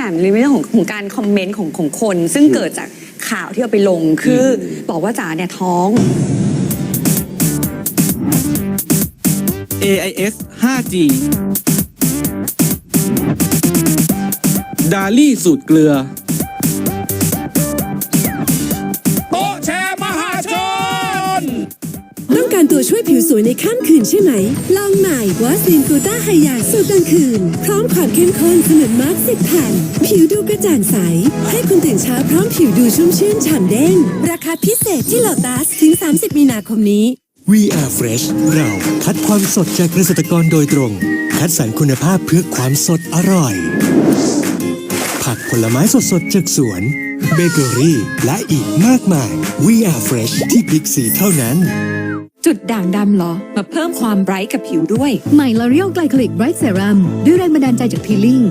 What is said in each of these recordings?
ม่มในเรื่องของของการคอมเมนต์ของของคน ซึ่งเกิดจากข่าวที่เอาไปลงคืออบอกว่าจ๋าเนี่ยท้อง AIS 5G ดาลี่สูตรเกลือ การตัวช่วยผิวสวยในค่ำคืนใช่ไหม ลองใหม่วาสลินกูต้าไฮยาสูตรกลางคืน พร้อมความเข้มข้นสนุนมาร์คสิบแผ่น ผิวดูกระจ่างใส ให้คุณตื่นเช้าพร้อมผิวดูชุ่มชื่นฉ่ำเด้ง ราคาพิเศษที่โลตัสถึง 30 มีนาคมนี้ We are fresh เราคัดความสดจากเกษตรกรโดยตรง คัดสรรคุณภาพเพื่อความสดอร่อย ผักผลไม้สดๆจากสวน เบเกอรี่ และอีกมากมาย We are fresh ที่บิ๊กซีเท่านั้น จุดด่างดำเหรอ มาเพิ่มความไบรท์กับผิวด้วย ใหม่ L'Oreal Glycolic Bright Serum ด้วยแรงบันดาลใจจากพีลิ่ง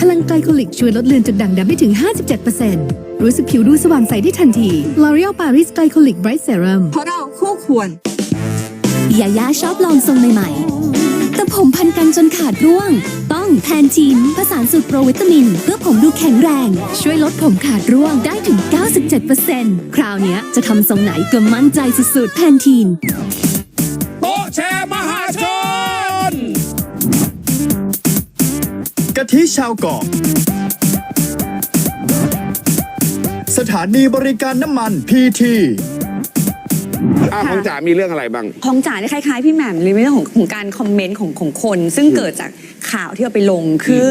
พลังไกลโคลิกช่วยลดเลือนจุดด่างดำได้ถึง 57%รู้สึกผิวดูสว่างใสได้ทันที L'Oreal Paris Glycolic Bright Serum เพราะเราคู่ควรยาย่าชอบลองทรงใหม่ๆแต่ผมพันกันจนขาดร่วง ต้องแทนทีนผสานสูตรโปรวิตามิน เพื่อผมดูแข็งแรง ช่วยลดผมขาดร่วงได้ถึง 97%คราวเนี้ยจะทำทรงไหนก็มั่นใจสุดๆแทนทีนโต๊ะแชร์มหาชน กะทิชาวเกาะ สถานีบริการน้ำมันพีที อะของจ๋ามีเรื่องอะไรบ้าง ของจ๋าเนี่ยคล้ายๆพี่แหม่มในเรื่องของของการคอมเมนต์ของของคน ซึ่งเกิดจากข่าวที่เอาไปลงคือ